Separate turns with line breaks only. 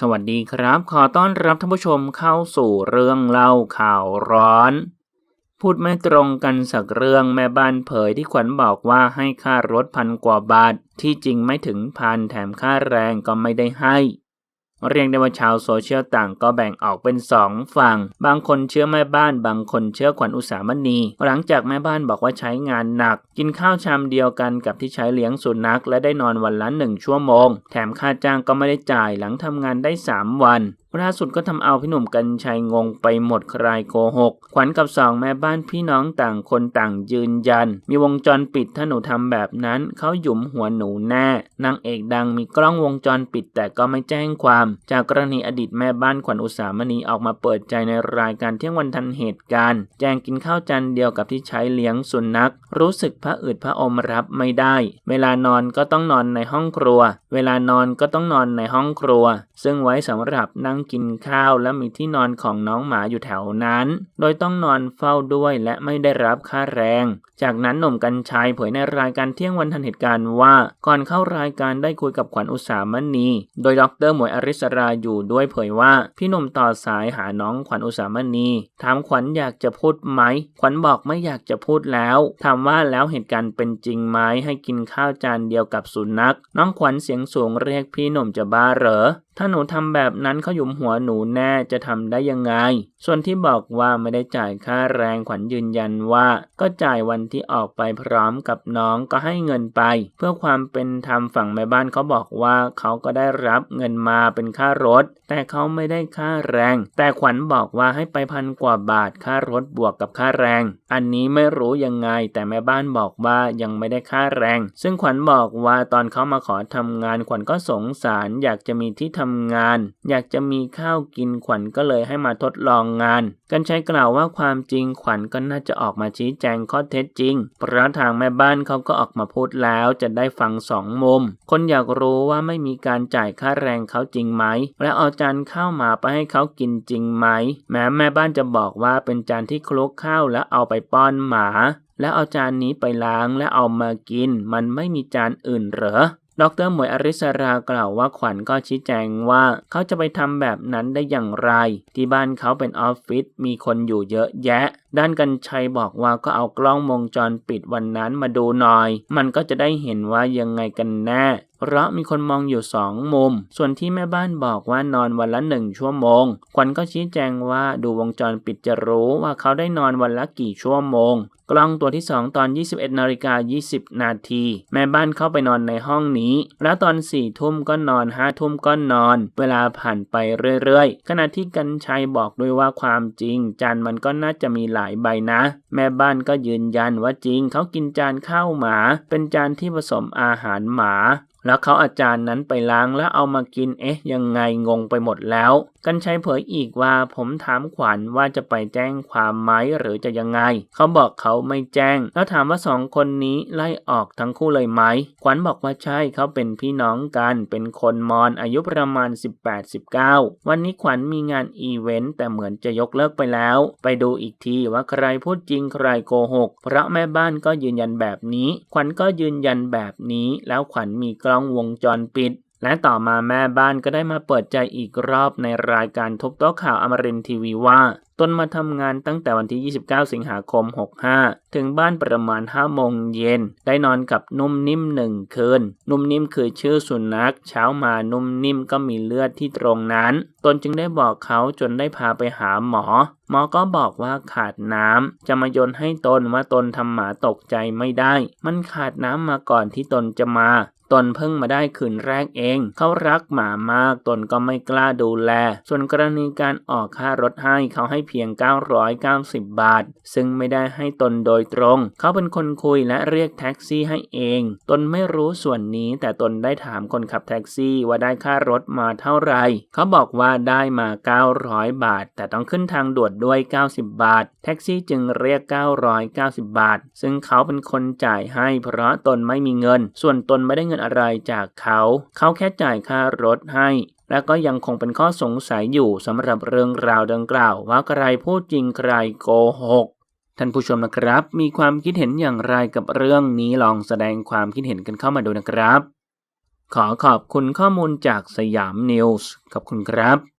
สวัสดีครับ ขอต้อนรับท่านผู้ชมเข้าสู่เรื่องเล่าข่าวร้อน พูดไม่ตรงกันสักเรื่องแม่บ้านเผยที่ขวัญบอกว่าให้ค่ารถพันกว่าบาท ที่จริงไม่ถึงพันแถมค่าแรงก็ไม่ได้ให้ เรียกได้ว่าชาวโซเชียลต่างก็แบ่งออกเป็นสองฝั่ง บางคนเชื่อแม่บ้าน บางคนเชื่อขวัญอุสามณีหลังจากแม่บ้านบอกว่าใช้งานหนัก กินข้าวชามเดียวกันกับที่ใช้เลี้ยงสุนัขและได้นอนวันละหนึ่งชั่วโมง แถมค่าจ้างก็ไม่ได้จ่ายหลังทำงานได้ 3 วัน ล่าสุดก็ทำเอาพี่หนุ่มกัญชัยงงไปหมดใครโกหก ขวัญกับสองแม่บ้านพี่น้องต่างคนต่างยืนยัน มีวงจรปิดถ้าหนูทำแบบนั้นเขาหยุมหัวหนูแน่นางเอกดังมีกล้องวงจรปิดแต่ก็ไม่แจ้งความ จากกรณีอดีตแม่บ้านขวัญอุสามณีออกมาเปิดใจในรายการเที่ยงวันทันเหตุการณ์ แจ้งกินข้าวจานเดียวกับที่ใช้เลี้ยงสุนัข รู้สึกพระอืดพระอมรับไม่ได้ เวลานอนก็ต้องนอนในห้องครัว เวลานอนก็ต้องนอนในห้องครัว ซึ่งไว้สำหรับนั่งกินข้าวและมีที่นอนของน้องหมาอยู่แถวนั้น โดยต้องนอนเฝ้าด้วยและไม่ได้รับค่าแรง จากนั้นหนุ่มกัญชัยเผยในรายการเที่ยงวันทันเหตุการณ์ว่า ก่อนเข้ารายการได้คุยกับขวัญอุสามณี โดยดรหมวยอริสราอยู่ด้วยเผยว่า พี่หนุ่มต่อสายหาน้องขวัญอุสามณี ถามขวัญอยากจะพูดไหม ขวัญบอกไม่อยากจะพูดแล้วถามว่าแล้วเหตุการณ์เป็นจริงไหมให้กินข้าวจานเดียวกับสุนัขน้องขวัญเสียงสูงเรียกพี่หนุ่มจะบ้าเหรอถ้าหนูทำแบบนั้นเขาหยุมหัวหนูแน่จะทำได้ยังไง ส่วนที่บอกว่าไม่ได้จ่ายค่าแรงขวัญยืนยันว่า ก็จ่ายวันที่ออกไปพร้อมกับน้องก็ให้เงินไป เพื่อความเป็นธรรมฝั่งแม่บ้านเขาบอกว่าเขาก็ได้รับเงินมาเป็นค่ารถ แต่เขาไม่ได้ค่าแรง แต่ขวัญบอกว่าให้ไปพันกว่าบาทค่ารถบวกกับค่าแรง อันนี้ไม่รู้ยังไง แต่แม่บ้านบอกว่ายังไม่ได้ค่าแรง ซึ่งขวัญบอกว่าตอนเขามาขอทำงานขวัญก็สงสารอยากจะมีที่ทำงาน อยากจะมีข้าวกินขวัญก็เลยให้มาทดลองงาน กันใชัยกล่าวว่าความจริงขวัญก็น่าจะออกมาชี้แจงข้อเท็จจริง เพราะทางแม่บ้านเขาก็ออกมาพูดแล้วจะได้ฟังสองมุม คนอยากรู้ว่าไม่มีการจ่ายค่าแรงเขาจริงไหม และเอาจานข้าวหมาไปให้เขากินจริงไหม แม้แม่บ้านจะบอกว่าเป็นจานที่คลุกข้าวแล้วเอาไปป้อนหมา แล้วเอาจานนี้ไปล้างและเอามากิน มันไม่มีจานอื่นเหรอ ดรหมวยอริสรากล่าวว่าขวัญก็ชี้แจงว่าเขาจะไปทำแบบนั้นได้อย่างไร ที่บ้านเขาเป็นออฟฟิศมีคนอยู่เยอะแยะ ด้านกันชัยบอกว่าก็เอากล้องวงจรปิดวันนั้นมาดูหน่อย มันก็จะได้เห็นว่ายังไงกันแน่เพราะมีคนมองอยู่สองมุม ส่วนที่แม่บ้านบอกว่านอนวันละหนึ่งชั่วโมงขวัญก็ชี้แจงว่าดูวงจรปิดจะรู้ว่าเขาได้นอนวันละกี่ชั่วโมง กล้องตัวที่ 2 ตอน 21นาฬิกา20 นาที แม่บ้านเข้าไปนอนในห้องนี้ แล้วตอน4ทุ่มก็นอน5ทุ่มก็นอน เวลาผ่านไปเรื่อยๆ ขณะที่กันชัยบอกด้วยว่าความจริง จานมันก็น่าจะมีหลายใบนะ แม่บ้านก็ยืนยันว่าจริง เขากินจานข้าวหมา เป็นจานที่ผสมอาหารหมา แล้วเขาอาจารย์นั้นไปล้างแล้วเอามากินเอ๊ะ ยังไงงงไปหมดแล้ว กันชัยเผยอีกว่าผมถามขวัญว่าจะไปแจ้งความไหมหรือจะยังไง เขาบอกเขาไม่แจ้ง แล้วถามว่าสองคนนี้ไล่ออกทั้งคู่เลยไหม ขวัญบอกว่าใช่เขาเป็นพี่น้องกันเป็นคนมอญอายุประมาณ 18-19 วันนี้ขวัญมีงานอีเวนต์แต่เหมือนจะยกเลิกไปแล้ว ไปดูอีกทีว่าใครพูดจริงใครโกหกเพราะแม่บ้านก็ยืนยันแบบนี้ ขวัญก็ยืนยันแบบนี้ แล้วขวัญมีกล้อง้องวงจรปิด และต่อมาแม่บ้านก็ได้มาเปิดใจอีกรอบในรายการทบโต๊ะข่าวอมรินทร์ทีวีว่าตนมาทำงานตั้งแต่วันที่ 29 สิงหาคม 65 ถึงบ้านประมาณ 5 โมงเย็น ได้นอนกับนุ่มนิ่มหนึ่งคืน นุ่มนิ่มคือชื่อสุนัข เช้ามานุ่มนิ่มก็มีเลือดที่ตรงนั้น ตนจึงได้บอกเขาจนได้พาไปหาหมอ หมอก็บอกว่าขาดน้ำ จะมาโยนให้ตนว่าตนทำหมาตกใจไม่ได้ มันขาดน้ำมาก่อนที่ตนจะมา ตนเพิ่งมาได้คืนแรกเอง เขารักหมามาก ตนก็ไม่กล้าดูแล ส่วนกรณีการออกค่ารถให้เขาให้เพียง 990 บาท ซึ่งไม่ได้ให้ตนโดยตรง เขาเป็นคนคุยและเรียกแท็กซี่ให้เอง ตนไม่รู้ส่วนนี้ แต่ตนได้ถามคนขับแท็กซี่ว่าได้ค่ารถมาเท่าไหร่ เขาบอกว่าได้มา 900 บาท แต่ต้องขึ้นทางด่วนด้วย 90 บาท แท็กซี่จึงเรียก 990 บาท ซึ่งเขาเป็นคนจ่ายให้เพราะตนไม่มีเงิน ส่วนตนไม่ได้เงินอะไรจากเขา เขาแค่จ่ายค่ารถให้ และก็ยังคงเป็นข้อสงสัยอยู่สำหรับเรื่องราวดังกล่าว ว่าใครพูดจริงใครโกหกท่านผู้ชมนะครับ มีความคิดเห็นอย่างไรกับเรื่องนี้ลองแสดงความคิดเห็นกันเข้ามาดูนะครับ ขอขอบคุณข้อมูลจากสยามนิวส์ขอบคุณครับ